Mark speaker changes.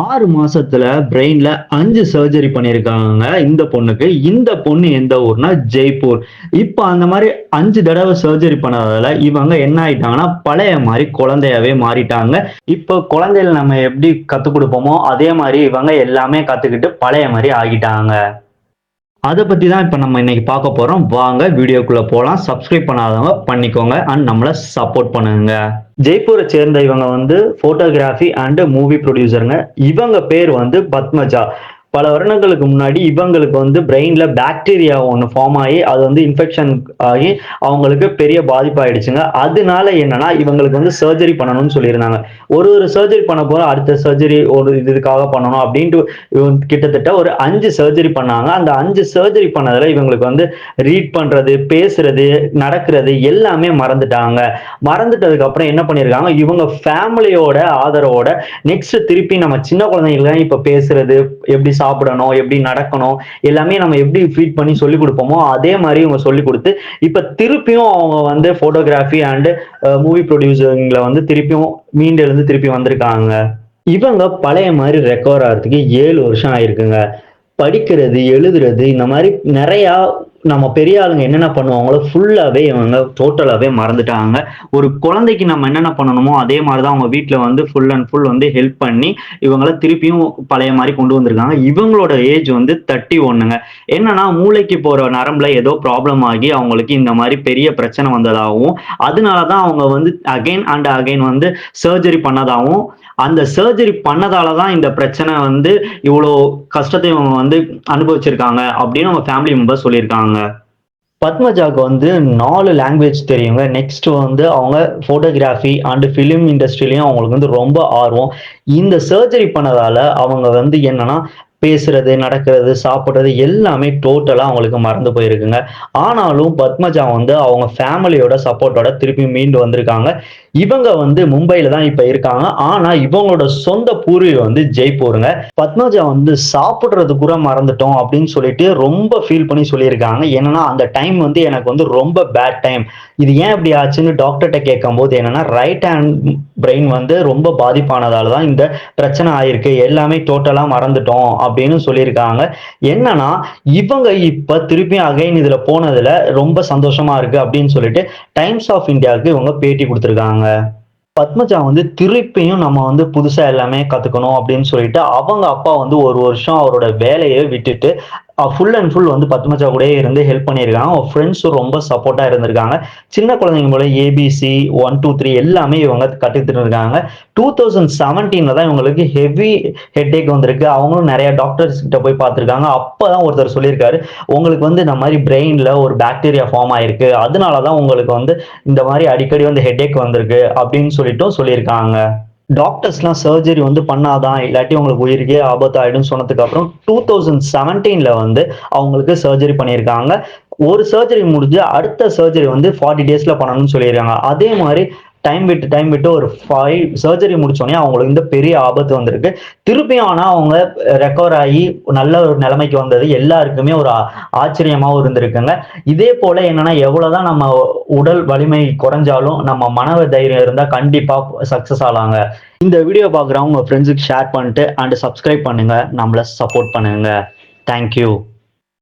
Speaker 1: ஆறு மாசத்துல பிரெயின்ல அஞ்சு சர்ஜரி பண்ணியிருக்காங்க இந்த பொண்ணுக்கு. இந்த பொண்ணு எந்த ஊர்னா ஜெய்ப்பூர். இப்போ அந்த மாதிரி அஞ்சு தடவை சர்ஜரி பண்ணதால இவங்க என்ன ஆயிட்டாங்கன்னா பழைய மாதிரி குழந்தையாவே மாறிட்டாங்க. இப்போ குழந்தையில நம்ம எப்படி கத்துக் கொடுப்போமோ அதே மாதிரி இவங்க எல்லாமே கத்துக்கிட்டு பழைய மாதிரி ஆகிட்டாங்க. அதை பற்றி தான் இப்போ நம்ம இன்னைக்கு பார்க்க போறோம். வாங்க வீடியோக்குள்ள போகலாம் சப்ஸ்கிரைப் பண்ணாதவங்க பண்ணிக்கோங்க. அண்ட் நம்மளை சப்போர்ட் பண்ணுங்க. ஜெய்ப்பூரை சேர்ந்த இவங்க வந்து போட்டோகிராஃபி அண்ட் மூவி ப்ரொடியூசருங்க இவங்க பேர் வந்து பத்மஜா. பல வருடங்களுக்கு முன்னாடி இவங்களுக்கு வந்து பிரெயின்ல பாக்டீரியா ஒன்று ஃபார்ம் ஆகி அது வந்து இன்ஃபெக்ஷன் ஆகி அவங்களுக்கு பெரிய பாதிப்பாயிடுச்சுங்க. அதனால என்னன்னா இவங்களுக்கு வந்து சர்ஜரி பண்ணணும்னு சொல்லியிருந்தாங்க. ஒரு ஒரு சர்ஜரி பண்ண போற அடுத்த சர்ஜரி ஒரு இதுக்காக பண்ணணும் அப்படின்ட்டு இவங்க கிட்டத்தட்ட ஒரு அஞ்சு சர்ஜரி பண்ணாங்க. அந்த அஞ்சு சர்ஜரி பண்ணதுல இவங்களுக்கு வந்து ரீட் பண்றது பேசுறது நடக்கிறது எல்லாமே மறந்துட்டாங்க. மறந்துட்டதுக்கு அப்புறம் என்ன பண்ணிருக்காங்க இவங்க ஃபேமிலியோட ஆதரவோட நெக்ஸ்ட் திருப்பி நம்ம சின்ன குழந்தைங்களுக்கு இப்ப பேசுறது எப்படி சாப்பிடணும் எப்படி நடக்கணும் எல்லாமே நம்ம எப்படி ஃபீட் பண்ணி சொல்லி கொடுப்போமோ அதே மாதிரி இவங்க சொல்லி கொடுத்து இப்ப திருப்பியும் அவங்க வந்து போட்டோகிராஃபி அண்ட் மூவி ப்ரொடியூசரிங்ல வந்து திருப்பியும் மீண்டு திருப்பி வந்திருக்காங்க. இவங்க பழைய மாதிரி ரெக்கவர் ஆகிறதுக்கு ஏழு வருஷம் ஆயிருக்குங்க. படிக்கிறது எழுதுறது இந்த மாதிரி நிறையா நம்ம பெரிய ஆளுங்க என்னென்ன பண்ணுவாங்களோ ஃபுல்லாவே இவங்க டோட்டலாவே மறந்துட்டாங்க. ஒரு குழந்தைக்கு நம்ம என்னென்ன பண்ணணுமோ அதே மாதிரி தான் அவங்க வீட்டில் வந்து ஃபுல் அண்ட் ஃபுல் வந்து ஹெல்ப் பண்ணி இவங்கள திருப்பியும் பழைய மாதிரி கொண்டு வந்திருக்காங்க. இவங்களோட ஏஜ் வந்து தேர்ட்டி ஒன்றுங்க என்னன்னா மூளைக்கு போற நரம்புல ஏதோ ப்ராப்ளம் ஆகி அவங்களுக்கு இந்த மாதிரி பெரிய பிரச்சனை வந்ததாகவும் அதனால தான் அவங்க வந்து அகைன் அண்ட் அகைன் வந்து சர்ஜரி பண்ணதாகவும் அந்த சர்ஜரி பண்ணதால தான் இந்த பிரச்சனை வந்து இவ்வளோ கஷ்டத்தை இவங்க வந்து அனுபவிச்சிருக்காங்க அப்படின்னு அவங்க ஃபேமிலி மெம்பர்ஸ் சொல்லியிருக்காங்க. பத்மஜாக்கு வந்து நாலு லாங்குவேஜ் தெரியுங்க. நெக்ஸ்ட் வந்து அவங்க ஃபோட்டோகிராஃபி அண்ட் ஃபிலிம் இண்டஸ்ட்ரியிலையும் அவங்களுக்கு வந்து ரொம்ப ஆர்வம். இந்த சர்ஜரி பண்ணதால அவங்க வந்து என்னன்னா பேசுறது நடக்கிறது சாப்பிட்றது எல்லாமே டோட்டலாக அவங்களுக்கு மறந்து போயிருக்குங்க. ஆனாலும் பத்மஜா வந்து அவங்க ஃபேமிலியோட சப்போர்ட்டோட திருப்பி மீண்டு வந்திருக்காங்க. இவங்க வந்து மும்பையில தான் இப்ப இருக்காங்க. ஆனா இவங்களோட சொந்த பூர்வீகம் வந்து ஜெய்ப்பூருங்க. பத்மஜா வந்து சாப்பிட்றது கூட மறந்துட்டோம் அப்படின்னு சொல்லிட்டு ரொம்ப ஃபீல் பண்ணி சொல்லியிருக்காங்க. என்னன்னா அந்த டைம் வந்து எனக்கு வந்து ரொம்ப பேட் டைம் இது ஏன் இப்படி ஆச்சுன்னு டாக்டர்கிட்ட கேட்கும் போது என்னன்னா ரைட் ஹேண்ட் பிரெயின் வந்து ரொம்ப பாதிப்பானதால தான் இந்த பிரச்சனை ஆயிருக்கு. எல்லாமே டோட்டலா மறந்துட்டோம் அப்படின்னு சொல்லியிருக்காங்க. என்னன்னா இவங்க இப்ப திருப்பி அகைன் இதுல போனதுல ரொம்ப சந்தோஷமா இருக்கு அப்படின்னு சொல்லிட்டு டைம்ஸ் ஆஃப் இந்தியாவுக்கு இவங்க பேட்டி கொடுத்துருக்காங்க. பத்மஜா வந்து திருப்பியும் நம்ம வந்து புதுசா எல்லாமே கத்துக்கணும் அப்படின்னு சொல்லிட்டு அவங்க அப்பா வந்து ஒரு வருஷம் அவரோட வேலையை விட்டுட்டு ஃபுல் அண்ட் ஃபுல் வந்து பத்மஜா கூட இருந்து ஹெல்ப் பண்ணியிருக்காங்க. அவங்க ஃப்ரெண்ட்ஸும் ரொம்ப சப்போர்ட்டாக இருந்திருக்காங்க. சின்ன குழந்தைங்க போல ஏபிசி ஒன் டூ த்ரீ எல்லாமே இவங்க கற்றுக்கிட்டு இருக்காங்க டூ தௌசண்ட் செவன்டீனில் தான் இவங்களுக்கு ஹெவி ஹெட்ஏக் வந்திருக்கு. அவங்களும் நிறைய டாக்டர்ஸ் கிட்ட போய் பார்த்துருக்காங்க. அப்போ தான் ஒருத்தர் சொல்லியிருக்காரு உங்களுக்கு வந்து இந்த மாதிரி பிரெயினில் ஒரு பாக்டீரியா ஃபார்ம் ஆயிருக்கு. அதனால தான் உங்களுக்கு வந்து இந்த மாதிரி அடிக்கடி வந்து ஹெட்ஏக் வந்திருக்கு. அப்படின்னு சொல்லிட்டும் சொல்லியிருக்காங்க. டாக்டர்ஸ்லாம் சர்ஜரி வந்து பண்ணாதான் இல்லாட்டி உங்களுக்கு உயிருக்கே ஆபத்து ஆயிடும் சொன்னதுக்கு அப்புறம் டூ தௌசண்ட் செவன்டீன்ல வந்து அவங்களுக்கு சர்ஜரி பண்ணியிருக்காங்க. ஒரு சர்ஜரி முடிஞ்சு அடுத்த சர்ஜரி வந்து ஃபார்ட்டி டேஸ்ல பண்ணணும்னு சொல்லியிருக்காங்க. அதே மாதிரி டைம் விட்டு டைம் விட்டு ஒரு ஃபைவ் சர்ஜரி முடிச்சோடனே அவங்களுக்கு இந்த பெரிய ஆபத்து வந்திருக்கு. திருப்பியும் ஆனால் அவங்க ரெக்கவர் ஆகி நல்ல ஒரு நிலைமைக்கு வந்தது. எல்லாருக்குமே ஒரு ஆச்சரியமாகவும் இருந்திருக்குங்க. இதே போல என்னன்னா எவ்வளவுதான் நம்ம உடல் வலிமை குறைஞ்சாலும் நம்ம மனவ தைரியம் இருந்தால் கண்டிப்பாக சக்ஸஸ் ஆகலாங்க. இந்த வீடியோ பார்க்குறவங்க உங்கள் ஃப்ரெண்ட்ஸுக்கு ஷேர் பண்ணிட்டு அண்ட் சப்ஸ்கிரைப் பண்ணுங்க. நம்மளை சப்போர்ட் பண்ணுங்க. தேங்க்யூ